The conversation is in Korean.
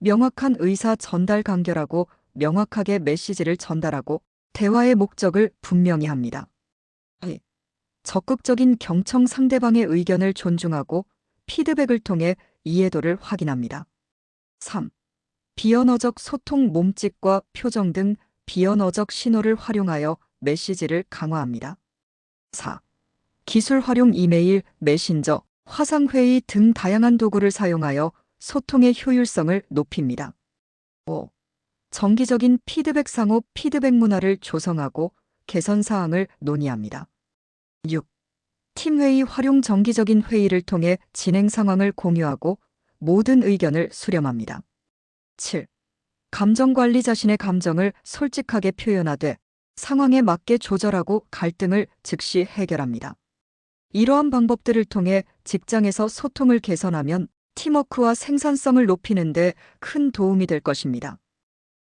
명확한 의사 전달 간결하고 명확하게 메시지를 전달하고 대화의 목적을 분명히 합니다. 2. 적극적인 경청 상대방의 의견을 존중하고 피드백을 통해 이해도를 확인합니다. 3. 비언어적 소통 몸짓과 표정 등 비언어적 신호를 활용하여 메시지를 강화합니다. 4. 기술 활용 이메일, 메신저, 화상회의 등 다양한 도구를 사용하여 소통의 효율성을 높입니다. 5. 정기적인 피드백 상호 피드백 문화를 조성하고 개선 사항을 논의합니다. 6. 팀회의 활용 정기적인 회의를 통해 진행 상황을 공유하고 모든 의견을 수렴합니다. 7. 감정 관리 자신의 감정을 솔직하게 표현하되 상황에 맞게 조절하고 갈등을 즉시 해결합니다. 이러한 방법들을 통해 직장에서 소통을 개선하면 팀워크와 생산성을 높이는 데 큰 도움이 될 것입니다.